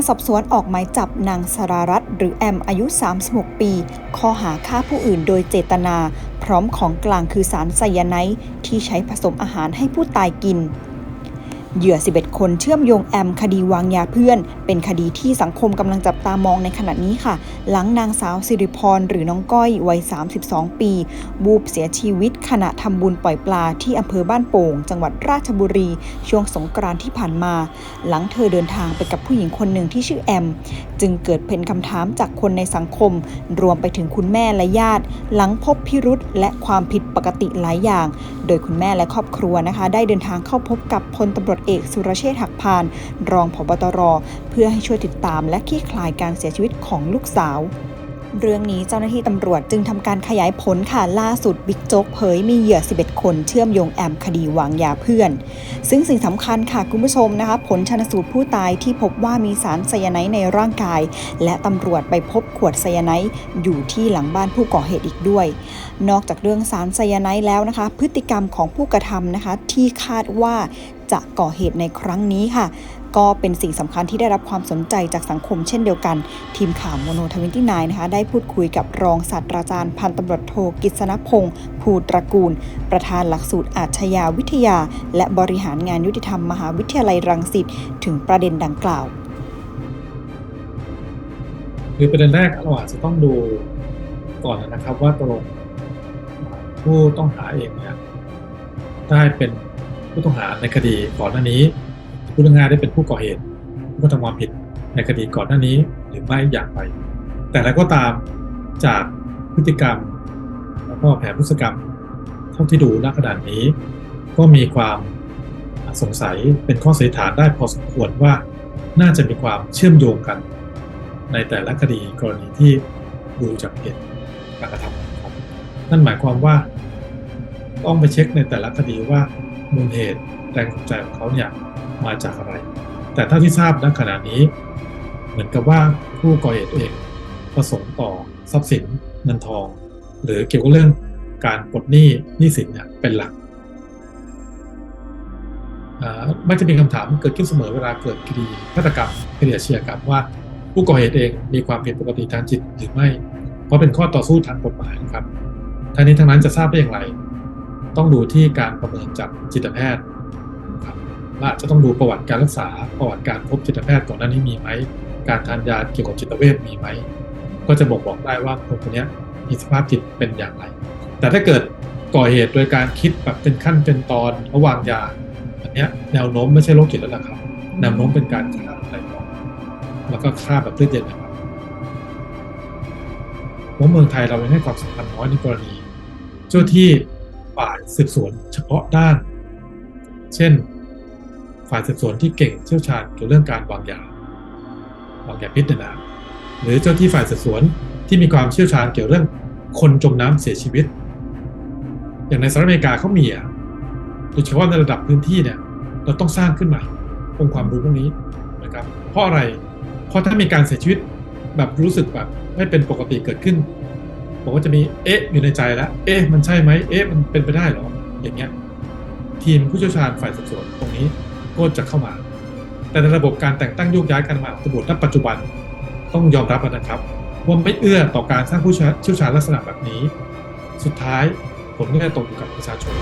การสอบสวนออกหมายจับนางสรารัตน์หรือแอมอายุ 36 ปี ข้อหาฆ่าผู้อื่นโดยเจตนา พร้อมของกลางคือสารไซยาไนด์ที่ใช้ผสมอาหารให้ผู้ตายกิน เหยื่อ 11 คนเชื่อมโยงแอมคดีวางยาเพื่อน เป็นคดีที่สังคมกำลังจับตามองในขณะนี้ค่ะ หลังนางสาวสิริพรหรือน้องก้อยวัย 32 ปีบูบเสียชีวิตขณะทำบุญปล่อยปลาที่อำเภอบ้านโป่ง จังหวัดราชบุรี ช่วงสงกรานที่ผ่านมา หลังเธอเดินทางไปกับผู้หญิงคนหนึ่งที่ชื่อแอม จึงเกิดเป็นคำถามจากคนในสังคม รวมไปถึงคุณแม่และญาติ หลังพบพิรุษและความผิดปกติหลายอย่าง โดยคุณแม่และครอบครัวนะคะ ได้เดินทางเข้าพบกับพลตำรวจเอกสุรเชษฐ์หักพาน รองผบตร เพื่อให้ช่วยติดตามและคลี่คลายการเสียชีวิตของลูกสาวเรื่องนี้เจ้าหน้าที่ตำรวจจึงทำการขยายผลค่ะล่าสุดบิ๊กโจ๊กเผยมีเหยื่อ 11 คนเชื่อมโยงแอมคดีวางยาเพื่อน ซึ่งสิ่งสำคัญค่ะคุณผู้ชมนะคะ ผลชนสูตรผู้ตายที่พบว่ามีสารไซยาไนด์ในร่างกาย และตำรวจไปพบขวดไซยาไนด์อยู่ที่หลังบ้านผู้ก่อเหตุอีกด้วย นอกจากเรื่องสารไซยาไนด์แล้วนะคะ พฤติกรรมของผู้กระทำนะคะ ที่คาดว่า จะก่อเหตุในครั้งนี้ค่ะ ก็เป็นสิ่งสำคัญที่ได้รับความสนใจจากสังคมเช่นเดียวกัน ทีมข่าวโมโนทวินตี้นนะคะ ได้พูดคุยกับรองศาสตราจารย์พันตำรวจโทกิษณพงศ์ภูตระกูล ประธานหลักสูตรอาชญาวิทยา และบริหารงานยุติธรรมมหาวิทยาลัยรังสิตถึงประเด็นดังกล่าวคือประเด็นแรกเราอาจจะต้องดูก่อนนะครับว่าตกลงผู้ต้องหาเองเนี่ยได้เป็น ผู้ต้องหาในคดีก่อนหน้านี้ ผู้ต้องหาได้เป็นผู้ก่อเหตุผู้กระทำความผิดในคดีก่อนหน้านี้หรือไม่อย่างไร แต่แล้วก็ตามจากพฤติกรรม แล้วก็แผนพฤติกรรม เท่าที่ดูณขนาดนี้ ก็มีความสงสัยเป็นข้อสันนิษฐานได้พอสมควรว่าน่าจะมีความเชื่อมโยงกัน ในแต่ละคดีกรณีที่ดูจากเหตุการกระทำนั่นหมายความว่า ต้องไปเช็คในแต่ละคดีว่า มูลเหตุแรงจูงใจของเขาเนี่ยมาจากอะไร แต่เท่าที่ทราบณขณะนี้ เหมือนกับว่าผู้ก่อเหตุเองประสงค์ต่อทรัพย์สินเงินทอง หรือเกี่ยวกับเรื่องการปลดหนี้หนี้สินเนี่ยเป็นหลักอ่ามักจะมีคำถามเกิดขึ้นเสมอเวลาเกิดคดีฆาตกรรมคดีอาชญากรรมว่า ผู้ก่อเหตุเองมีความผิดปกติทางจิตหรือไม่ เพราะเป็นข้อต่อสู้ทางกฎหมายนะครับทั้งนี้ทั้งนั้นจะทราบได้อย่างไร ต้องดูที่การประเมินจากจิตแพทย์นะครับและอาจจะต้องดูประวัติการรักษาประวัติการพบจิตแพทย์ก่อนหน้านี้มีไหม การทานยาเกี่ยวกับจิตเวชมีไหม ก็จะบอกบอกได้ว่าคนคนนี้มีสภาพจิตเป็นอย่างไร แต่ถ้าเกิดก่อเหตุโดยการคิดแบบเป็นขั้นเป็นตอนระหว่างยาอันนี้แนวโน้มไม่ใช่โรคจิตแล้วล่ะครับแนวโน้มเป็นการฆ่าอะไรก่อนแล้วก็ฆ่าแบบเลือดเย็นนะครับเพราะเมืองไทยเรายังให้ความสำคัญน้อยในกรณีเจ้าที่ สืบสวนเฉพาะด้าน เช่น ฝ่ายสืบสวนที่เก่งเชี่ยวชาญเกี่ยวกับเรื่องการวางยาวางยาพิษเนยนะหรือเจ้าที่ฝ่ายสืบสวนที่มีความเชี่ยวชาญเกี่ยวเรื่องคนจมน้ำเสียชีวิต อย่างในสหรัฐอเมริกาเขามีอะโดยเฉพาะในระดับพื้นที่เนี่ย เราต้องสร้างขึ้นใหม่องค์ความรู้พวกนี้นะครับเพราะอะไร เพราะถ้ามีการเสียชีวิตแบบรู้สึกแบบไม่เป็นปกติเกิดขึ้น ผมก็จะมีเอ๊ะอยู่ในใจแล้วเอ๊ะมันใช่ไหมเอ๊ะมันเป็นไปได้เหรออย่างเงี้ยทีมผู้เชี่ยวชาญฝ่ายสืบสวนตรงนี้ก็จะเข้ามา แต่ในระบบการแต่งตั้งโยกย้ายการมาของตำรวจณปัจจุบันต้องยอมรับนะครับ ว่าไม่เอื้อต่อการสร้างผู้เชี่ยวชาญลักษณะแบบนี้ สุดท้ายผลก็จะตกอยู่กับประชาชน